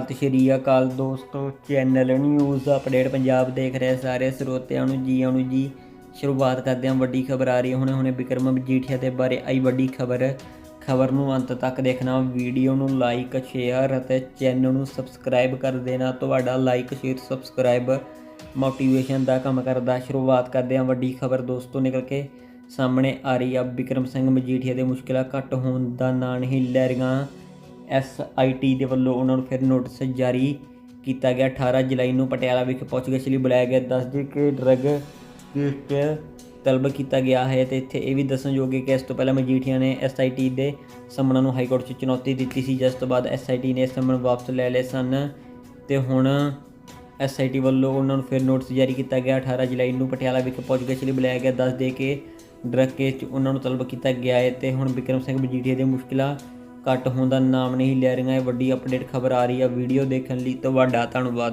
ਸਤਿ ਸ਼੍ਰੀ ਅਕਾਲ ਦੋਸਤੋ channel news update Punjab ਦੇਖ ਰਹੇ ਸਾਰੇ ਸਰੋਤਿਆਂ ਨੂੰ ਜੀ ਆਉਣ ਜੀ। ਸ਼ੁਰੂਆਤ ਕਰਦੇ ਹਾਂ ਵੱਡੀ ਖਬਰ ਆ ਰਹੀ ਹੈ। ਹੁਣੇ ਹੁਣੇ ਵਿਕਰਮ ਮਜੀਠੀਆ ਦੇ ਬਾਰੇ ਆਈ ਵੱਡੀ ਖਬਰ। ਖਬਰ ਨੂੰ ਅੰਤ ਤੱਕ ਦੇਖਣਾ, ਵੀਡੀਓ ਨੂੰ ਲਾਈਕ ਸ਼ੇਅਰ ਅਤੇ ਚੈਨਲ ਨੂੰ ਸਬਸਕ੍ਰਾਈਬ ਕਰ ਦੇਣਾ। ਤੁਹਾਡਾ ਲਾਈਕ ਸ਼ੇਅਰ ਸਬਸਕ੍ਰਾਈਬ ਮੋਟੀਵੇਸ਼ਨ ਦਾ ਕੰਮ ਕਰਦਾ। ਸ਼ੁਰੂਆਤ ਕਰਦੇ ਹਾਂ ਵੱਡੀ ਖਬਰ ਦੋਸਤੋ ਨਿਕਲ ਕੇ। ਸਾਹਮਣੇ ਆ ਰਹੀ ਆ ਵਿਕਰਮ ਸਿੰਘ ਮਜੀਠੀਆ ਦੇ ਮੁਸ਼ਕਿਲਾਂ ਘੱਟ ਹੋਣ ਦਾ ਨਾਂ ਨਹੀਂ ਲੈ ਰਹੀਆਂ। ਐਸਆਈਟੀ ਦੇ ਵੱਲੋਂ ਉਹਨਾਂ ਨੂੰ ਫਿਰ ਨੋਟਿਸ ਜਾਰੀ ਕੀਤਾ ਗਿਆ। 18 ਜੁਲਾਈ ਨੂੰ ਪਟਿਆਲਾ ਵਿਖੇ ਪੁੱਛਗਿੱਛ ਲਈ ਬੁਲਾਇਆ ਗਿਆ। ਦੱਸ ਦੇ ਕਿ ਡਰੱਗ ਕਿਟ ਤਲਬ ਕੀਤਾ ਗਿਆ ਹੈ ਤੇ ਇੱਥੇ ਇਹ ਵੀ ਦੱਸਣਯੋਗ ਹੈ ਕਿ ਇਸ ਤੋਂ ਪਹਿਲਾਂ ਮਜੀਠੀਆ ਨੇ ਐਸਆਈਟੀ ਦੇ ਸੰਮਨਾਂ ਨੂੰ ਹਾਈ ਕੋਰਟ 'ਚ ਚੁਣੌਤੀ ਦਿੱਤੀ ਸੀ। ਜਿਸ ਤੋਂ ਬਾਅਦ ਐਸਆਈਟੀ ਨੇ ਸੰਮਣ ਵਾਪਸ ਲੈ ਲਏ ਸਨ ਤੇ ਹੁਣ ਐਸਆਈਟੀ ਵੱਲੋਂ ਉਹਨਾਂ ਨੂੰ ਫਿਰ ਨੋਟਿਸ ਜਾਰੀ ਕੀਤਾ ਗਿਆ। 18 ਜੁਲਾਈ ਨੂੰ ਪਟਿਆਲਾ ਵਿਖੇ ਪੁੱਛਗਿੱਛ ਲਈ ਬੁਲਾਇਆ ਗਿਆ। ਦੱਸ ਦੇ ਕੇ ਡਰੱਗ ਕੇਸ 'ਚ ਉਹਨਾਂ ਨੂੰ ਤਲਬ ਕੀਤਾ ਗਿਆ ਹੈ ਤੇ ਹੁਣ ਵਿਕਰਮ ਸਿੰਘ ਮਜੀਠੀਆ ਦੇ ਮੁਸ਼ਕਿਲਾਂ ਘੱਟ ਹੋਣ ਦਾ ਨਾਮ ਨਹੀਂ ਲੈ ਰਹੀਆਂ। ਇਹ ਵੱਡੀ ਅਪਡੇਟ ਖਬਰ ਆ ਰਹੀ ਹੈ ਵੀਡੀਓ ਦੇਖਣ ਲਈ ਤੁਹਾਡਾ ਧੰਨਵਾਦ।